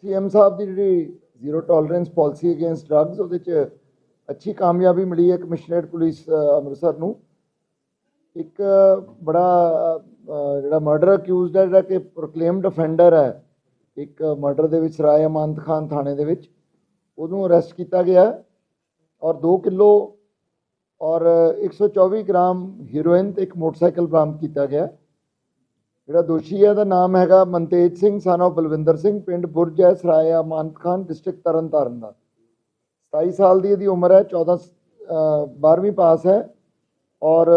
CM ਸਾਹਿਬ ਦੀ ਜਿਹੜੀ zero tolerance policy against drugs ਉਹਦੇ ਚ ਅੱਛੀ ਕਾਮਯਾਬੀ ਮਿਲੀ ਹੈ ਕਮਿਸ਼ਨਰੇਟ ਪੁਲਿਸ ਅੰਮ੍ਰਿਤਸਰ ਨੂੰ। ਇੱਕ ਬੜਾ ਜਿਹੜਾ ਮਰਡਰ ਅਕਿਊਜ਼ਡ ਹੈ, ਜਿਹੜਾ ਕਿ ਪ੍ਰੋਕਲੇਮਡ ਅਫੈਂਡਰ ਹੈ, ਇੱਕ ਮਰਡਰ ਦੇ ਵਿੱਚ ਰਾਏ ਅਮਾਨਤ ਖਾਨ ਥਾਣੇ ਦੇ ਵਿੱਚ, ਉਹਨੂੰ ਅਰੈਸਟ ਕੀਤਾ ਗਿਆ। ਔਰ 2 ਕਿਲੋ ਔਰ 124 ਗ੍ਰਾਮ ਹੀਰੋਇਨ ਤੇ ਇੱਕ ਮੋਟਰਸਾਈਕਲ ਬਰਾਮਦ ਕੀਤਾ ਗਿਆ। ਜਿਹੜਾ ਦੋਸ਼ੀ ਹੈ ਦਾ ਨਾਮ ਹੈਗਾ ਮਨਤੇਜ ਸਿੰਘ ਸਨ of ਬਲਵਿੰਦਰ ਸਿੰਘ ਪਿੰਡ ਬੁਰਜ ਹੈ ਸਰਾਇਆ ਮਾਨਤ ਖਾਨ ਡਿਸਟ੍ਰਿਕਟ ਤਰਨਤਾਰਨ ਦਾ। 27 ਸਾਲ ਦੀ ਇਹਦੀ ਉਮਰ ਹੈ 14 ਅ, 12ਵੀਂ ਪਾਸ ਹੈ। ਔਰ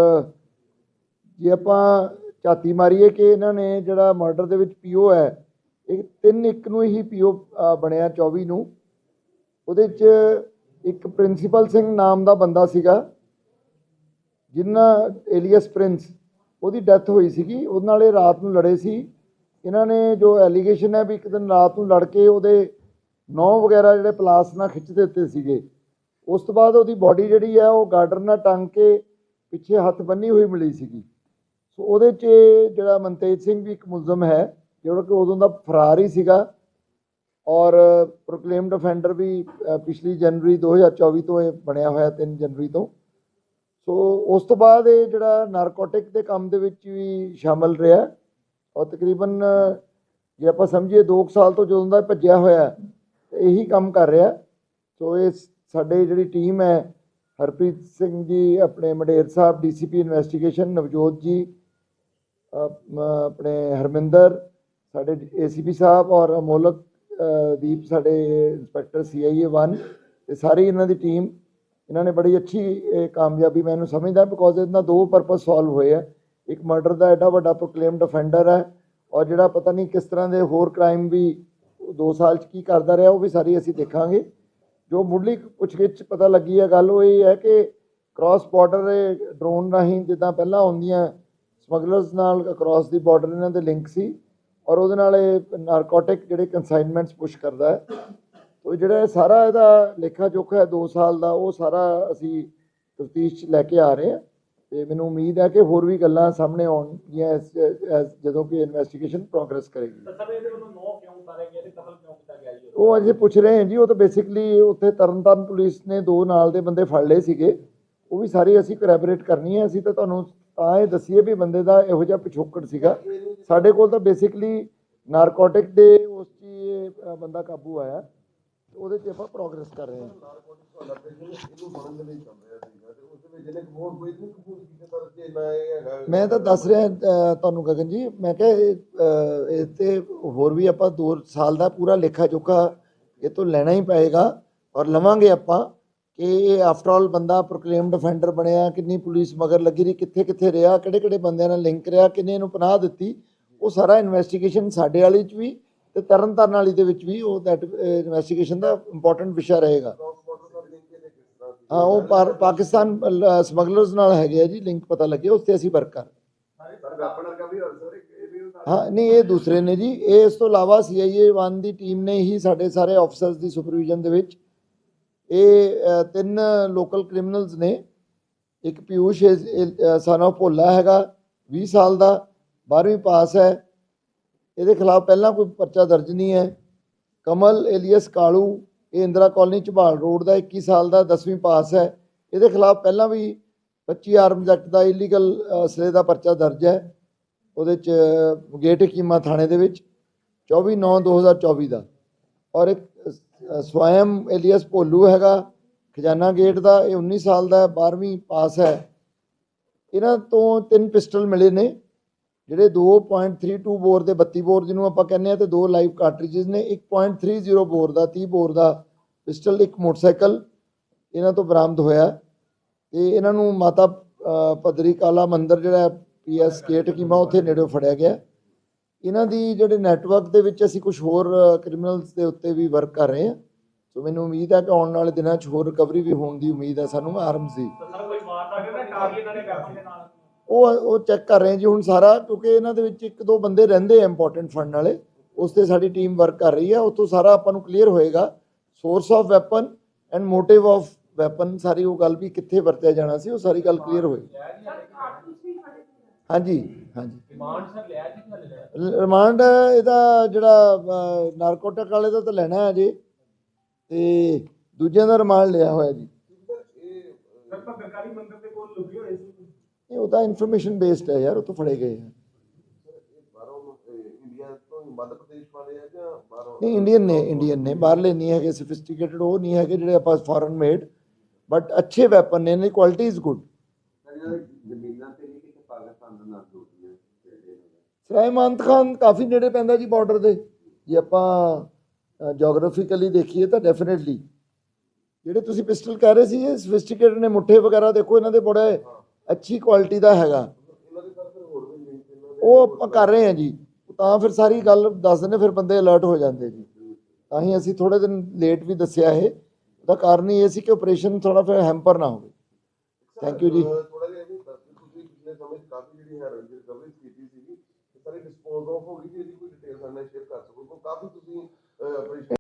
ਜੇ ਆਪਾਂ ਝਾਤੀ ਮਾਰੀਏ ਕਿ ਇਹਨਾਂ ਨੇ ਜਿਹੜਾ ਮਰਡਰ ਦੇ ਵਿੱਚ ਪੀਓ ਹੈ ਇਹ ਤਿੰਨ ਇੱਕ ਨੂੰ ਹੀ ਪੀਓ ਬਣਿਆ 24 ਨੂੰ। ਉਹਦੇ 'ਚ ਇੱਕ ਪ੍ਰਿੰਸੀਪਲ ਸਿੰਘ ਨਾਮ ਦਾ ਬੰਦਾ ਸੀਗਾ ਜਿਨ੍ਹਾਂ ਏਲੀਅਸ ਪ੍ਰਿੰਸ ਉਹਦੀ ਡੈਥ ਹੋਈ ਸੀਗੀ। ਉਹਦੇ ਨਾਲ ਇਹ ਰਾਤ ਨੂੰ ਲੜੇ ਸੀ। ਇਹਨਾਂ ਨੇ ਜੋ ਐਲੀਗੇਸ਼ਨ ਹੈ ਵੀ ਇੱਕ ਦਿਨ ਰਾਤ ਨੂੰ ਲੜ ਕੇ ਉਹਦੇ ਨੌ ਵਗੈਰਾ ਜਿਹੜੇ ਪਲਾਸ ਨਾਲ ਖਿੱਚ ਦਿੱਤੇ ਸੀਗੇ। ਉਸ ਤੋਂ ਬਾਅਦ ਉਹਦੀ ਬਾਡੀ ਜਿਹੜੀ ਹੈ ਉਹ ਗਾਰਡਰ ਨਾਲ ਟੰਗ ਕੇ ਪਿੱਛੇ ਹੱਥ ਬੰਨੀ ਹੋਈ ਮਿਲੀ ਸੀਗੀ। ਸੋ ਉਹਦੇ 'ਚ ਜਿਹੜਾ ਮਨਤੇਜ ਸਿੰਘ ਵੀ ਇੱਕ ਮੁਲਜ਼ਮ ਹੈ, ਜਿਹੜਾ ਕਿ ਉਦੋਂ ਦਾ ਫਰਾਰ ਹੀ ਸੀਗਾ। ਔਰ ਪ੍ਰੋਕਲੇਮਡ ਅਫੈਂਡਰ ਵੀ ਪਿਛਲੀ ਜਨਵਰੀ 2024 ਤੋਂ ਇਹ ਬਣਿਆ ਹੋਇਆ 3 ਜਨਵਰੀ ਤੋਂ। ਸੋ ਉਸ ਤੋਂ ਬਾਅਦ ਇਹ ਜਿਹੜਾ ਨਾਰਕੋਟਿਕ ਦੇ ਕੰਮ ਦੇ ਵਿੱਚ ਵੀ ਸ਼ਾਮਲ ਰਿਹਾ ਔਰ ਤਕਰੀਬਨ ਜੇ ਆਪਾਂ ਸਮਝੀਏ 2 ਸਾਲ ਤੋਂ ਜਦੋਂ ਦਾ ਭੱਜਿਆ ਹੋਇਆ ਹੈ, ਇਹੀ ਕੰਮ ਕਰ ਰਿਹਾ ਸੋ ਇਹ ਸਾਡੇ ਜਿਹੜੀ ਟੀਮ ਹੈ ਹਰਪ੍ਰੀਤ ਸਿੰਘ ਜੀ ਆਪਣੇ ਮਡੇਰ ਸਾਹਿਬ ਡੀਸੀਪੀ ਇਨਵੈਸਟੀਗੇਸ਼ਨ ਨਵਜੋਤ ਜੀ ਆਪਣੇ ਹਰਮਿੰਦਰ ਸਾਡੇ ਏਸੀਪੀ ਸਾਹਿਬ ਔਰ ਅਮੋਲਕ ਦੀਪ ਸਾਡੇ ਇੰਸਪੈਕਟਰ ਸੀਆਈਏ 1 ਤੇ ਸਾਰੀ ਇਹਨਾਂ ਦੀ ਟੀਮ ਇਹਨਾਂ ਨੇ ਬੜੀ ਅੱਛੀ, ਇਹ ਕਾਮਯਾਬੀ ਮੈਂ ਇਹਨੂੰ ਸਮਝਦਾ ਬਿਕੋਜ਼ ਇਹਨਾਂ ਦੋ ਪਰਪਸ ਸੋਲਵ ਹੋਏ ਆ। ਇੱਕ ਮਰਡਰ ਦਾ ਐਡਾ ਵੱਡਾ ਪ੍ਰੋਕਲੇਮਡ ਅਫੈਂਡਰ ਹੈ ਔਰ ਜਿਹੜਾ ਪਤਾ ਨਹੀਂ ਕਿਸ ਤਰ੍ਹਾਂ ਦੇ ਹੋਰ ਕ੍ਰਾਈਮ ਵੀ 2 ਸਾਲ ਚ ਕੀ ਕਰਦਾ ਰਿਹਾ, ਉਹ ਵੀ ਸਾਰੀ ਅਸੀਂ ਦੇਖਾਂਗੇ। ਜੋ ਮੁੱਢਲੀ ਪੁੱਛਗਿੱਛ ਪਤਾ ਲੱਗੀ ਹੈ ਗੱਲ ਉਹ ਇਹ ਹੈ ਕਿ ਕ੍ਰਾਸ ਬਾਰਡਰ ਡਰੋਨ ਰਾਹੀਂ ਜਿੱਦਾਂ ਪਹਿਲਾਂ ਹੁੰਦੀਆਂ ਸਮਗਲਰਸ ਨਾਲ ਕ੍ਰਾਸ ਦੀ ਬਾਰਡਰ ਇਹਨਾਂ ਦੇ ਲਿੰਕ ਸੀ ਔਰ ਉਹਦੇ ਨਾਲ ਇਹ ਨਾਰਕੋਟਿਕ ਜਿਹੜੇ ਕਨਸਾਈਨਮੈਂਟਸ ਪੁਸ਼ ਕਰਦਾ ਹੈ। ਤੋ ਜਿਹੜਾ ਸਾਰਾ ਇਹਦਾ ਲੇਖਾ ਜੋਖਾ ਹੈ 2 ਸਾਲ ਦਾ ਉਹ ਸਾਰਾ ਅਸੀਂ ਤਫਤੀਸ਼ 'ਚ ਲੈ ਕੇ ਆ ਰਹੇ ਹਾਂ। ਤੇ ਮੈਨੂੰ ਉਮੀਦ ਹੈ ਕਿ ਹੋਰ ਵੀ ਗੱਲਾਂ ਸਾਹਮਣੇ ਆਉਣਗੀਆਂ ਜਦੋਂ ਕਿ ਇਨਵੈਸਟੀਗੇਸ਼ਨ ਪ੍ਰੋਗਰੈਸ ਕਰੇਗੀ। ਸਰ ਇਹਦੇ ਵੱਲੋਂ ਨੌ ਕਿਉਂ ਉਤਾਰੇ ਗਏ ਤੇ ਕਤਲ ਕਿਉਂ ਕੀਤਾ ਗਿਆ ਜੀ ਉਹ ਅਜੇ ਪੁੱਛ ਰਹੇ ਹਾਂ ਜੀ ਉਹ ਤਾਂ ਬੇਸਿਕਲੀ ਉੱਥੇ ਤਰਨਤਾਰਨ ਪੁਲਿਸ ਨੇ ਦੋ ਨਾਲ ਦੇ ਬੰਦੇ ਫੜ ਲਏ ਸੀਗੇ। ਉਹ ਵੀ ਸਾਰੀ ਅਸੀਂ ਕੋਰੈਬੋਰੇਟ ਕਰਨੀ ਹੈ। ਅਸੀਂ ਤਾਂ ਤੁਹਾਨੂੰ ਤਾਂ ਇਹ ਦਸੀਏ ਵੀ ਬੰਦੇ ਦਾ ਇਹੋ ਜਿਹਾ ਪਿਛੋਕੜ ਸੀਗਾ। ਸਾਡੇ ਕੋਲ ਤਾਂ ਬੇਸਿਕਲੀ ਨਾਰਕੋਟਿਕ ਦੇ ਉਸ 'ਚ ਬੰਦਾ ਕਾਬੂ ਆਇਆ। ਉਹਦੇ 'ਚ ਆਪਾਂ ਪ੍ਰੋਗਰੈਸ ਕਰ ਰਹੇ ਹਾਂ। ਮੈਂ ਤਾਂ ਦੱਸ ਰਿਹਾ ਤੁਹਾਨੂੰ ਗਗਨ ਜੀ ਮੈਂ ਕਿਹਾ ਇਹ, ਅ, ਤੇ ਹੋਰ ਵੀ ਆਪਾਂ 2 ਸਾਲ ਦਾ ਪੂਰਾ ਲੇਖਾ ਜੋਖਾ ਇਹ ਤੋਂ ਲੈਣਾ ਹੀ ਪਏਗਾ ਔਰ ਲਵਾਂਗੇ ਆਪਾਂ ਕਿ ਇਹ ਆਫਟਰ ਆਲ ਬੰਦਾ ਪ੍ਰੋਕਲੇਮਡ ਡਿਫੈਂਡਰ ਬਣਿਆ ਕਿੰਨੀ ਪੁਲਿਸ ਮਗਰ ਲੱਗੀ ਰਹੀ ਕਿੱਥੇ ਕਿੱਥੇ ਰਿਹਾ ਕਿਹੜੇ ਕਿਹੜੇ ਬੰਦਿਆਂ ਨਾਲ ਲਿੰਕ ਰਿਹਾ ਕਿੰਨੇ ਨੂੰ ਪਨਾਹ ਦਿੱਤੀ ਉਹ ਸਾਰਾ ਇਨਵੈਸਟੀਗੇਸ਼ਨ ਸਾਡੇ ਵਾਲੀ ਚ ਵੀ ਤੇ ਤਰਨਤਾਰਨ ਵਾਲੀ ਦੇ ਵਿੱਚ ਵੀ ਉਹ ਦੈਟ ਇਨਵੈਸਟੀਗੇਸ਼ਨ ਦਾ ਇੰਪੋਰਟੈਂਟ ਵਿਸ਼ਾ ਰਹੇਗਾ। ਹਾਂ ਉਹ ਪਾਕਿਸਤਾਨ ਸਮਗਲਰਸ ਨਾਲ ਹੈਗੇ ਆ ਜੀ ਲਿੰਕ ਪਤਾ ਲੱਗੇ ਉਸ ਤੇ ਅਸੀਂ ਵਰਕ ਕਰ ਹਾਂ। ਨਹੀਂ ਇਹ ਦੂਸਰੇ ਨੇ ਜੀ। ਇਹ ਇਸ ਤੋਂ ਇਲਾਵਾ ਸੀਆਈਏ 1 ਦੀ ਟੀਮ ਨੇ ਹੀ ਸਾਡੇ ਸਾਰੇ ਆਫੀਸਰਸ ਦੀ ਸੁਪਰਵਿਜ਼ਨ ਦੇ ਵਿੱਚ ਇਹ ਤਿੰਨ ਲੋਕਲ ਕ੍ਰਿਮੀਨਲਸ ਨੇ। ਇੱਕ ਪਿਊਸ਼ ਸਨ ਆਫ ਭੋਲਾ ਹੈਗਾ 20 ਸਾਲ ਦਾ 12ਵੀਂ ਪਾਸ ਹੈ। ਇਹਦੇ ਖਿਲਾਫ ਪਹਿਲਾਂ ਕੋਈ ਪਰਚਾ ਦਰਜ ਨਹੀਂ ਹੈ। ਕਮਲ ਏਲੀਅਸ ਕਾਲੂ, ਇਹ ਇੰਦਰਾ ਕਾਲਨੀ ਝਬਾਲ ਰੋਡ ਦਾ 21 ਸਾਲ ਦਾ 10ਵੀਂ ਪਾਸ ਹੈ। ਇਹਦੇ ਖਿਲਾਫ ਪਹਿਲਾਂ ਵੀ 25 ਆਰਮਜ਼ ਐਕਟ ਦਾ ਇਲੀਗਲ ਅਸਲੇ ਦਾ ਪਰਚਾ ਦਰਜ ਹੈ। ਉਹਦੇ ਚ ਗੇਟ ਕੀਮਾ ਥਾਣੇ ਦੇ ਵਿੱਚ 24 9 2024 ਦਾ। ਔਰ ਇੱਕ ਸਵੈਮ ਏਲੀਅਸ ਭੋਲੂ ਹੈਗਾ, ਖਜ਼ਾਨਾ ਗੇਟ ਦਾ, ਇਹ 19 ਸਾਲ ਦਾ 12ਵੀਂ ਪਾਸ ਹੈ। ਇਹਨਾਂ ਤੋਂ ਤਿੰਨ ਪਿਸਟਲ ਮਿਲੇ ਨੇ। ਜਿਹੜੇ 2.32 ਬੋਰ ਦੇ 32 ਬੋਰ ਜਿਹਨੂੰ ਆਪਾਂ ਕਹਿੰਦੇ ਆ ਤੇ ਦੋ ਲਾਈਵ ਕਾਰਟ੍ਰਿਜਸ ਨੇ 1.30 ਬੋਰ ਦਾ 30 ਬੋਰ ਦਾ ਪਿਸਟਲ ਇੱਕ ਮੋਟਰਸਾਈਕਲ ਇਹਨਾਂ ਤੋਂ ਬਰਾਮਦ ਹੋਇਆ ਤੇ ਇਹਨਾਂ ਨੂੰ ਮਾਤਾ ਅ, ਪਦਰੀ ਕਾਲਾ ਮੰਦਿਰ ਜਿਹੜਾ ਪੀਐਸ ਗੇਟ ਕੀਮਾ ਉੱਥੇ ਨੇੜੇ ਫੜਿਆ ਗਿਆ ਇਹਨਾਂ ਦੀ ਜਿਹੜੇ ਨੈਟਵਰਕ ਦੇ ਵਿੱਚ ਅਸੀਂ ਕੁਝ ਹੋਰ ਕ੍ਰਿਮੀਨਲਸ ਦੇ ਉੱਤੇ ਵੀ ਵਰਕ ਕਰ ਰਹੇ ਹਾਂ। ਸੋ ਮੈਨੂੰ ਉਮੀਦ ਹੈ ਕਿ ਆਉਣ ਵਾਲੇ ਦਿਨਾਂ 'ਚ ਹੋਰ ਰਿਕਵਰੀ ਵੀ ਹੋਣ ਦੀ ਉਮੀਦ ਹੈ ਸਾਨੂੰ ਆਰਮਸ ਦੀ ਸਰ ਕੋਈ ਵਾਰਤਾ ਕਹਿੰਦਾ ਕਾਫੀ ਇਹਨਾਂ ਵੈਪਨ ਦੇ ਨਾਲ ਉਹ ਉਹ ਚੈੱਕ ਕਰ ਰਹੇ ਜੀ ਹੁਣ ਸਾਰਾ, ਕਿਉਂਕਿ ਇਹਨਾਂ ਦੇ ਵਿੱਚ ਇੱਕ ਦੋ ਬੰਦੇ ਰਹਿੰਦੇ ਆ ਇੰਪੋਰਟੈਂਟ ਫੰਡ ਵਾਲੇ, ਉਸ ਤੇ ਸਾਡੀ ਟੀਮ ਵਰਕ ਕਰ ਰਹੀ ਹੈ ਉੱਥੋਂ ਸਾਰਾ ਆਪਾਂ ਨੂੰ ਕਲੀਅਰ ਹੋਏਗਾ। Source of weapon and motive of weapon ਸਾਰੀ ਉਹ ਗੱਲ ਵੀ ਕਿੱਥੇ ਵਰਤਿਆ ਜਾਣਾ ਸੀ, ਉਹ ਸਾਰੀ ਗੱਲ ਕਲੀਅਰ ਹੋਏਗੀ ਹਾਂਜੀ ਹਾਂਜੀ। ਡਿਮਾਂਡ ਸਰ ਲਿਆ ਜੀ ਕਿ ਰਿਮਾਂਡ ਇਹਦਾ ਜਿਹੜਾ ਨਾਰਕੋਟਿਕ ਵਾਲੇ ਦਾ ਤਾਂ ਲੈਣਾ ਹੈ ਜੀ ਤੇ ਦੂਜਿਆਂ ਦਾ ਰਿਮਾਂਡ ਲਿਆ ਹੋਇਆ ਜੀ ਸਰ ਪੱਤਰਕਾਰੀ ਮੰਦਰ ਦੇ ਕੋਲ ਲੁਕੇ ਹੋਏ ਸੀ ਇਹ ਉਹ ਤਾਂ ਇਨਫੋਰਮੇਸ਼ਨ ਬੇਸਡ ਹੈ ਯਾਰ, ਉਹ ਤੋਂ ਫੜੇ ਗਏ ਆ। ਬਾਹਰੋਂ ਇੰਡੀਆ ਤੋਂ ਮੱਧ ਪ੍ਰਦੇਸ਼ ਵਾਲੇ ਆ ਜਾਂ ਬਾਹਰੋਂ ਨਹੀਂ ਇੰਡੀਅਨ ਨੇ ਇੰਡੀਅਨ ਨੇ। ਬਾਹਰਲੇ ਨਹੀਂ ਹੈਗੇ ਸਫਿਸਟੀਕੇਟਡ ਉਹ ਨਹੀਂ ਹੈਗੇ ਜਿਹੜੇ ਆਪਾਂ ਫੋਰਨ ਮੇਡ ਬਟ ਅੱਛੇ ਵੈਪਨ ਨੇ ਇਹਨਾਂ ਦੀ ਕੁਆਲਿਟੀ ਇਜ਼ ਗੁੱਡ ਜ਼ਮੀਨਾਂ ਤੇ ਨਹੀਂ ਕਿਤੇ ਪਾਕਿਸਤਾਨ ਦੇ ਨਾਲ ਜੋੜੀਆਂ ਜਿਹੜੇ ਨੇ ਸਰਾਏ ਮਾਨਤ ਖਾਨ ਕਾਫੀ ਨੇੜੇ ਪੈਂਦਾ ਜੀ ਬਾਰਡਰ ਦੇ। ਜੇ ਆਪਾਂ ਜੀਓਗ੍ਰਾਫਿਕਲੀ ਦੇਖੀਏ ਤਾਂ ਡੈਫੀਨਿਟਲੀ ਜਿਹੜੇ ਤੁਸੀਂ ਪਿਸਟਲ ਕਹਿ ਰਹੇ ਸੀ, ਇਹ ਸਫਿਸਟੀਕੇਟਡ ਨੇ, ਮੁੱਠੇ ਵਗੈਰਾ ਦੇਖੋ, ਇਹਨਾਂ ਦੇ ਬੜੇ ਅੱਛੀ ਕੁਆਲਿਟੀ ਦਾ ਹੈਗਾ। ਉਹ ਆਪਾਂ ਕਰ ਰਹੇ ਹਾਂ ਜੀ। ਤਾਂ ਫਿਰ ਸਾਰੀ ਗੱਲ ਦੱਸ ਦਿੰਦੇ ਫਿਰ ਬੰਦੇ ਅਲਰਟ ਹੋ ਜਾਂਦੇ ਜੀ। ਤਾਂ ਹੀ ਅਸੀਂ ਥੋੜੇ ਦਿਨ ਲੇਟ ਵੀ ਦੱਸਿਆ ਇਹ। ਉਹਦਾ ਕਾਰਨ ਇਹ ਸੀ ਕਿ ਆਪਰੇਸ਼ਨ ਥੋੜਾ ਫਿਰ ਹੈਂਪਰ ਨਾ ਹੋਵੇ। ਥੈਂਕ ਯੂ ਜੀ। ਥੋੜਾ ਜਿਹਾ ਵੀ ਦੱਸ ਦਿਓ, ਤੁਸੀਂ ਪਿਛਲੇ ਸਮੇਂ ਕਾਫੀ ਜਿਹੜੀ ਹੈ ਰਿਕਵਰੀ ਕੀਤੀ ਸੀਗੀ ਤੇ ਡਿਸਪੋਜ਼ ਆਫ ਹੋ ਗਈ ਜੀ ਇਹਦੀ ਕੋਈ ਡਿਟੇਲ ਸਾਡੇ ਨਾਲ ਸ਼ੇਅਰ ਕਰ ਸਕੋ। ਕਾਫੀ ਤੁਸੀਂ